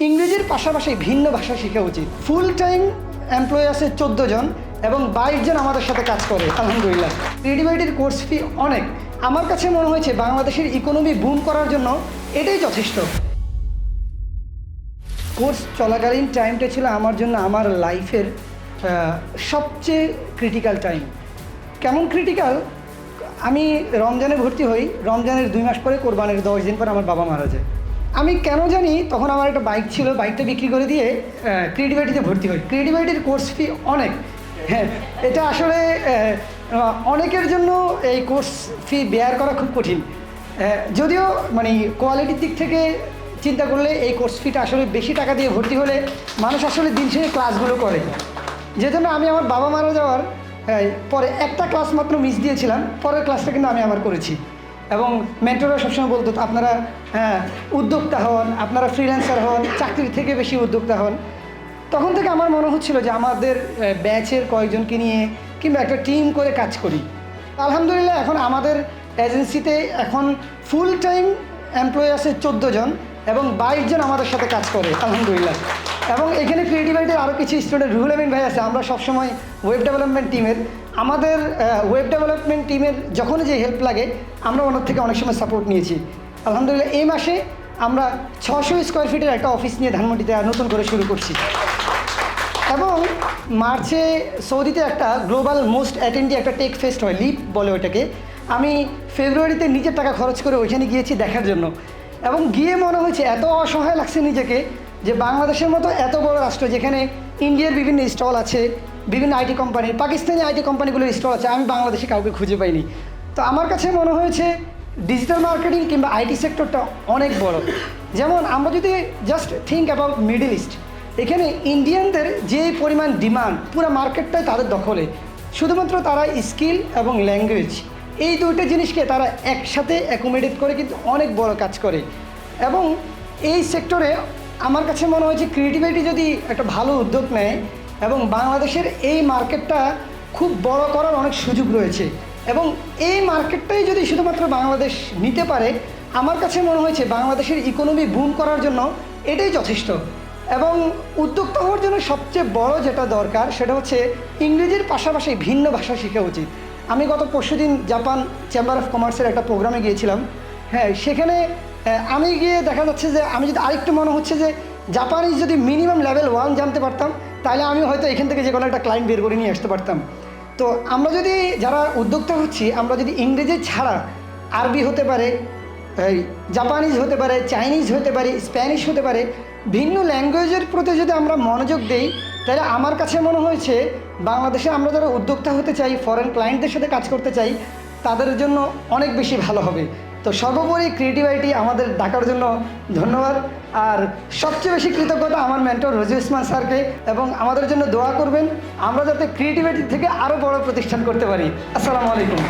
ইংরেজির পাশাপাশি ভিন্ন ভাষা শেখা উচিত। ফুল টাইম এমপ্লয়ি আছে চোদ্দ জন এবং বাইশ জন আমাদের সাথে কাজ করে, আলহামদুলিল্লাহ। ক্রিয়েটিভিটির কোর্স ফি অনেক। আমার কাছে মনে হয়েছে বাংলাদেশের ইকোনমি বুম করার জন্য এটাই যথেষ্ট। কোর্স চলাকালীন টাইমটা ছিল আমার জন্য আমার লাইফের সবচেয়ে ক্রিটিক্যাল টাইম কেমন ক্রিটিক্যাল আমি রমজানে ভর্তি হই, রমজানের দুই মাস পরে কোরবানের দশ দিন পর আমার বাবা মারা যায়। আমি কেন জানি তখন আমার একটা বাইক ছিল বাইকটা বিক্রি করে দিয়ে ক্রিয়েটিভিটিতে ভর্তি হই। ক্রিয়েটিভিটির কোর্স ফি অনেক। হ্যাঁ এটা আসলে অনেকের জন্য এই কোর্স ফি বেয়ার করা খুব কঠিন। যদিও মানে কোয়ালিটির দিক থেকে চিন্তা করলে এই কোর্স ফিটা আসলে বেশি টাকা দিয়ে ভর্তি হলে মানুষ আসলে দিন শেষে ক্লাসগুলো করে। যে জন্য আমি আমার বাবা মারা যাওয়ার পরে একটা ক্লাস মাত্র মিস দিয়েছিলাম, পরের ক্লাসটা কিন্তু আমি আবার করেছি। এবং মেন্টররা সবসময় বলতো, আপনারা হ্যাঁ উদ্যোক্তা হন, আপনারা ফ্রিল্যান্সার হন চাকরির থেকে বেশি উদ্যোক্তা হন। তখন থেকে আমার মনে হচ্ছিল যে আমাদের ব্যাচের কয়েকজনকে নিয়ে কিংবা একটা টিম করে কাজ করি। আলহামদুলিল্লাহ এখন আমাদের এজেন্সিতে এখন ফুল টাইম এমপ্লয়ি আছে চোদ্দ জন এবং বাইশ জন আমাদের সাথে কাজ করে, আলহামদুলিল্লাহ। এবং এখানে ক্রিয়েটিভিটির আরও কিছু স্টুডেন্ট রুহুল ভাই আছে, আমরা সবসময় ওয়েব ডেভেলপমেন্ট টিমের আমাদের ওয়েব ডেভেলপমেন্ট টিমের যখন যে হেল্প লাগে, আমরা ওনার থেকে অনেক সময় সাপোর্ট নিয়েছি। আলহামদুলিল্লাহ, এই মাসে আমরা ছশো স্কোয়ার ফিটের একটা অফিস নিয়ে ধানমন্ডিতে নতুন করে শুরু করছি। এবং মার্চে সৌদিতে একটা গ্লোবাল মোস্ট অ্যাটেন্ডি একটা টেক ফেস্ট হয় লিপ বলে ওটাকে আমি ফেব্রুয়ারিতে নিজের টাকা খরচ করে ওইখানে গিয়েছি দেখার জন্য। এবং গিয়ে মনে হয়েছে, এত অসহায় লাগছে নিজেকে যে বাংলাদেশের মতো এত বড় রাষ্ট্র যেখানে ইন্ডিয়ার বিভিন্ন স্টল আছে, বিভিন্ন আইটি কোম্পানির পাকিস্তানি আইটি কোম্পানিগুলোর স্টল আছে, আমি বাংলাদেশে কাউকে খুঁজে পাইনি। তো আমার কাছে মনে হয়েছে ডিজিটাল মার্কেটিং কিংবা আইটি সেক্টরটা অনেক বড়। যেমন আমরা যদি just think about middle east এখানে ইন্ডিয়ানদের যে পরিমাণ ডিমান্ড পুরো মার্কেটটাই তাদের দখলে। শুধুমাত্র তারা স্কিল এবং ল্যাঙ্গুয়েজ এই দুইটা জিনিসকে তারা একসাথে অ্যাকোমোডেট করে কিন্তু অনেক বড় কাজ করে। এবং এই সেক্টরে আমার কাছে মনে হয়েছে ক্রিয়েটিভিটি যদি একটা ভালো উদ্যোগ নেয় এবং বাংলাদেশের এই মার্কেটটা খুব বড় করার অনেক সুযোগ রয়েছে এবং এই মার্কেটটাই যদি শুধুমাত্র বাংলাদেশ নিতে পারে, আমার কাছে মনে হয়েছে বাংলাদেশের ইকোনমি বুম করার জন্য এটাই যথেষ্ট। এবং উদ্যোক্তা হওয়ার জন্য সবচেয়ে বড় যেটা দরকার সেটা হচ্ছে ইংরেজির পাশাপাশি ভিন্ন ভাষা শেখা উচিত। আমি গত পরশুদিন জাপান চেম্বার অফ কমার্সের একটা প্রোগ্রামে গিয়েছিলাম। হ্যাঁ সেখানে আমি গিয়ে দেখা যাচ্ছে যে আমি যদি আরেকটু মনে হচ্ছে যে জাপানিজ যদি মিনিমাম লেভেল ওয়ান জানতে পারতাম, তাহলে আমি হয়তো এখান থেকে যে কোনো একটা ক্লায়েন্ট বের করে নিয়ে আসতে পারতাম। তো আমরা যদি যারা উদ্যোক্তা হচ্ছি, আমরা যদি ইংরেজি ছাড়া আরবি হতে পারে জাপানিজ হতে পারে, চাইনিজ হতে পারে, স্প্যানিশ হতে পারে, ভিন্ন ল্যাঙ্গুয়েজের প্রতি যদি আমরা মনোযোগ দেই, তাহলে আমার কাছে মনে হয়েছে বাংলাদেশে আমরা যারা উদ্যোক্তা হতে চাই ফরেন ক্লায়েন্টদের সাথে কাজ করতে চাই, তাদের জন্য অনেক বেশি ভালো হবে। তো সর্বোপরি ক্রিয়েটিভিটি আমাদের ডাকার জন্য ধন্যবাদ। আর সবচেয়ে বেশি কৃতজ্ঞতা আমার মেন্টর রজি উসমান স্যারকে এবং আমাদের জন্য দোয়া করবেন। আমরা যাতে ক্রিয়েটিভিটি থেকে আরও বড় প্রতিষ্ঠান করতে পারি। আসসালামু আলাইকুম।